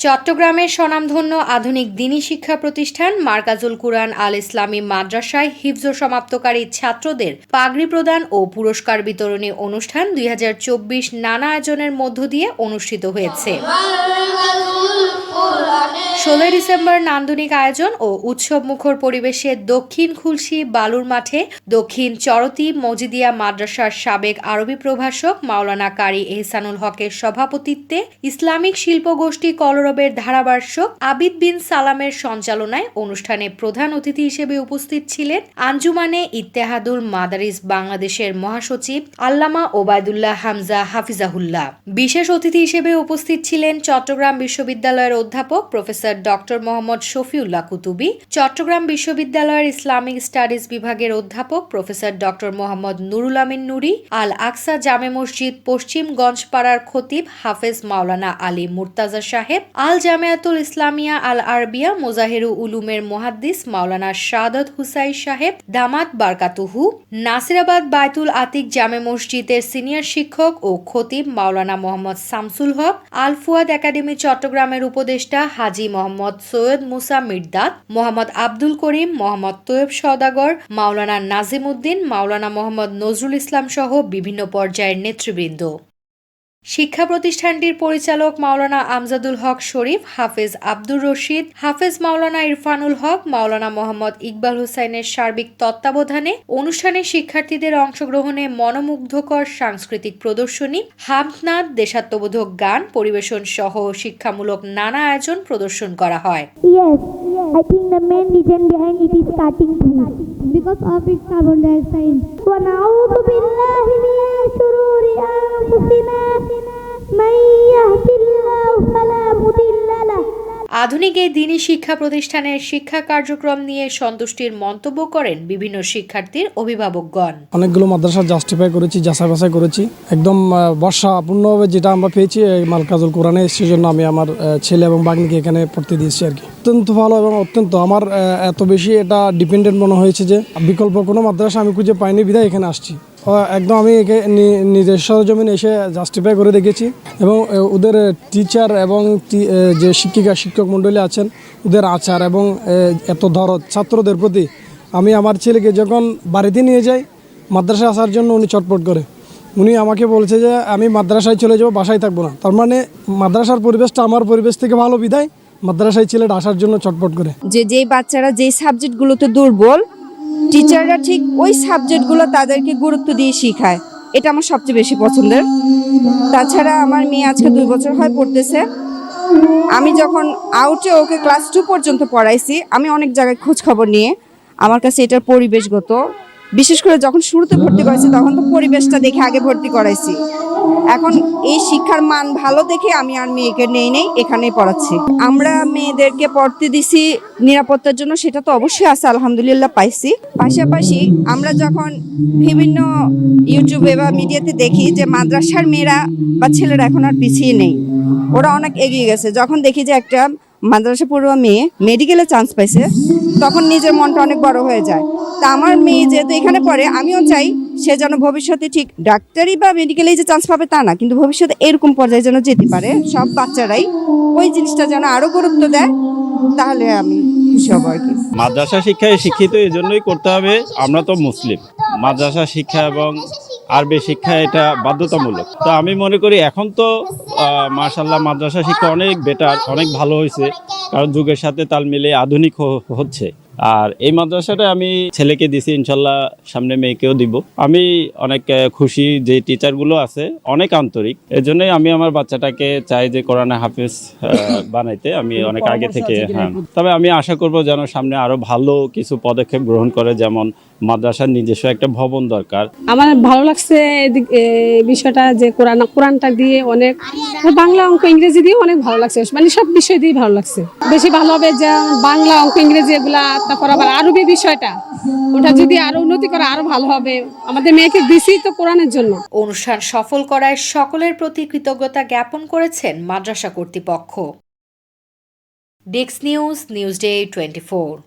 চট্টগ্রামের স্বনামধন্য আধুনিক দিনী শিক্ষা প্রতিষ্ঠান মার্কাজুল কুরআন আল ইসলামী মাদ্রাসায় হিফজ সমাপ্তকারী ছাত্রদের পাগড়ি প্রদান ও পুরস্কার বিতরণী অনুষ্ঠান দুই হাজার চব্বিশ নানা আয়োজনের মধ্য দিয়ে অনুষ্ঠিত হয়েছে। ষোলোই ডিসেম্বর নান্দনিক আয়োজন ও উৎসব মুখর পরিবেশে দক্ষিণ খুলশি বালুর মাঠে দক্ষিণ চরতি মজিদিয়া মাদ্রাসার সাবেক আরবি প্রভাষক মাওলানা কারি এহসানুল হকের সভাপতিত্বে ইসলামিক শিল্পগোষ্ঠী কলরবের ধারাভাষ্যক আবিদ বিন সালামের সঞ্চালনায় অনুষ্ঠানে প্রধান অতিথি হিসেবে উপস্থিত ছিলেন আঞ্জুমানে ইত্তেহাদুল মাদারিস বাংলাদেশের মহাসচিব আল্লামা ওবায়দুল্লাহ হামজা হাফিজাহুল্লাহ। বিশেষ অতিথি হিসেবে উপস্থিত ছিলেন চট্টগ্রাম বিশ্ববিদ্যালয়ের অধ্যাপক প্রফেসর ডক্টর মোহাম্মদ শফিউল্লাহ কুতুবি, চট্টগ্রাম বিশ্ববিদ্যালয়ের ইসলামিক স্টাডিজ বিভাগের অধ্যাপক professor doctor Mohammad Nurul Amin Nuri, Al Aqsa Jame Masjid পশ্চিম গঞ্জপাড়ার খতিব হাফেজ মাওলানা আলী মুর্তাজা সাহেব, আল জামিয়াতুল ইসলামিয়া আল আরবিয়া মোজাহেরু উলুমের মুহাদ্দিস মাওলানা শাহাদত হুসাইন সাহেব, দামাত বারকাতুহু, নাসিরাবাদ বায়তুল আতিক জামে মসজিদের সিনিয়র শিক্ষক ও খতিব মাওলানা মোহাম্মদ শামসুল হক, আল ফুয়াদ একাডেমি চট্টগ্রামের উপদেষ্টা হাজি মোহাম্মদ সৈয়দ মুসা মির্দাত, মোহাম্মদ আব্দুল করিম, মোহাম্মদ তৈয়ব সৌদাগর মাওলানা নাজিম উদ্দিন মাওলানা মোহাম্মদ নজরুল ইসলাম সহ বিভিন্ন পর্যায়ের নেতৃবৃন্দ। শিক্ষা প্রতিষ্ঠানটির পরিচালক মাওলানা আমজাদুল হক শরীফ হাফেজ আব্দুর রশিদ হাফেজ মাওলানা ইরফানুল হক মাওলানা মোহাম্মদ ইকবাল হুসাইনের সার্বিক তত্ত্বাবধানে অনুষ্ঠানে শিক্ষার্থীদের অংশগ্রহণে মনোমুগ্ধকর সাংস্কৃতিক প্রদর্শনী হামনাদ দেশাত্মবোধক গান পরিবেশন সহ শিক্ষামূলক নানা আয়োজন প্রদর্শন করা হয় Yes, I think the main reason behind it is cutting trees because of its carbon dioxide. ونعوذ بالله من شرور أنفسنا আধুনিক এই দিনী শিক্ষা প্রতিষ্ঠানের শিক্ষা কার্যক্রম নিয়ে সন্তুষ্টির মন্তব্য করেন বিভিন্ন শিক্ষার্থীর অভিভাবকগণ। অনেকগুলো মাদ্রাসা জাস্টিফাই করেছি যাচাই বাছাই করেছি। একদম বর্ষাপূর্ণভাবে যেটা আমরা পেয়েছি মালকাজুল কোরআনে, সেজন্য আমি আমার ছেলে এবং বাগনিকে এখানে পড়তে দিয়েছি আর কি। অত্যন্ত ভালো এবং অত্যন্ত আমার এত বেশি এটা ডিপেন্ডেন্ট মনে হয়েছে যে বিকল্প কোনো মাদ্রাসা আমি খুঁজে পাইনি, বিধায় এখানে আসছি। একদম আমি একে নি- নিজের সরজমিন এসে জাস্টিফাই করে দেখেছি এবং ওদের টিচার এবং যে শিক্ষিকা, শিক্ষক মণ্ডলী আছেন, ওদের আচার এবং এত দরদ ছাত্রদের প্রতি আমি আমার ছেলেকে যখন বাড়িতে নিয়ে যাই মাদ্রাসা আসার জন্য উনি চটপট করে। উনি আমাকে বলছে যে, আমি মাদ্রাসায় চলে যাব, বাসায় থাকব না। তার মানে মাদ্রাসার পরিবেশটা আমার পরিবেশ থেকে ভালো বিদায় মাদ্রাসায় ছেলেটা আসার জন্য চটপট করে। যে যেই বাচ্চারা যেই সাবজেক্টগুলোতে দুর্বল টিচাররা ঠিক ওই সাবজেক্টগুলো তাদেরকে গুরুত্ব দিয়ে শেখায়। এটা আমার সবচেয়ে বেশি পছন্দের। তাছাড়া আমার মেয়ে আজকে দুই বছর হয় পড়তেছে। আমি যখন আউটে ওকে ক্লাস টু পর্যন্ত পড়াইছি, আমি অনেক জায়গায় খোঁজ খবর নিয়ে আমার কাছে এটার পরিবেশগত। বিশেষ করে যখন শুরুতে ভর্তি করাইছি তখন তো পরিবেশটা দেখে আগে ভর্তি করাইছি। এখন এই শিক্ষার মান ভালো দেখে আমি আর মেয়েকে নেই নেই এখানেই পড়াচ্ছি। আমরা মেয়েদেরকে পড়তে দিছি নিরাপত্তার জন্য, সেটা তো অবশ্যই আছে, আলহামদুলিল্লাহ পাইছি। পাশাপাশি আমরা যখন বিভিন্ন ইউটিউবে বা মিডিয়াতে দেখি যে মাদ্রাসার মেয়েরা বা ছেলেরা এখন আর পিছিয়ে নেই, ওরা অনেক এগিয়ে গেছে। যখন দেখি যে একটা মাদ্রাসা পড়ুয়া মেয়ে মেডিকেলে চান্স পাইছে, তখন নিজের মনটা অনেক বড় হয়ে যায়। তা আমার মেয়ে যেহেতু এখানে পড়ে, আমিও চাই সে যেন ভবিষ্যতে ঠিক ডাক্তারি বা মেডিকেলেই যে চান্স পাবে তা না, কিন্তু ভবিষ্যতে এরকম পর্যায়ে যেন যেতে পারে, সব বাচ্চারাই ওই জিনিসটা যেন আরও গুরুত্ব দেয়, তাহলে আমি খুশি হব আর কি। মাদ্রাসা শিক্ষায় শিক্ষিত এই জন্যই করতে হবে, আমরা তো মুসলিম। মাদ্রাসা শিক্ষা এবং আরবি শিক্ষা এটা বাধ্যতামূলক। তো আমি মনে করি এখন তো মার্শাল্লাহ মাদ্রাসা শিক্ষা অনেক বেটার অনেক ভালো হয়েছে কারণ যুগের সাথে তাল মিলে আধুনিক হচ্ছে। আর এই মাদ্রাসাটা আমি ছেলেকে দিছি ইনশাল্লাহ সামনে মেয়েকেও দিব। আমি অনেক খুশি যে টিচারগুলো আছে অনেক আন্তরিক। এর জন্যই আমি আমার বাচ্চাটাকে চাই যে কোরআনে হাফিজ বানাইতে। আমি অনেক আগে থেকে হ্যাঁ। তবে আমি আশা করব যেন সামনে আরও ভালো কিছু পদক্ষেপ গ্রহণ করে যেমন মাদ্রাসার নিজস্ব একটা ভবন দরকার। আমার ভালো লাগছে বিষয়টা যে কোরআন কোরআনটা দিয়ে অনেক বাংলা অঙ্ক ইংরেজি দিয়ে অনেক ভালো লাগছে। মানে সব বিষয় দিয়ে ভালো লাগছে। বেশি ভালো হবে যে বাংলা অঙ্ক ইংরেজি এগুলা তারপর আবার আরবি বিষয়টা। ওটা যদি আরও উন্নতি করে আরও ভালো হবে। আমাদের মেয়েকে দিছি তো কোরআনের জন্য। অনুষ্ঠান সফল করায় সকলের প্রতি কৃতজ্ঞতা জ্ঞাপন করেছেন মাদ্রাসা কর্তৃপক্ষ। ডেক্স নিউজ নিউজ ডে টোয়েন্টি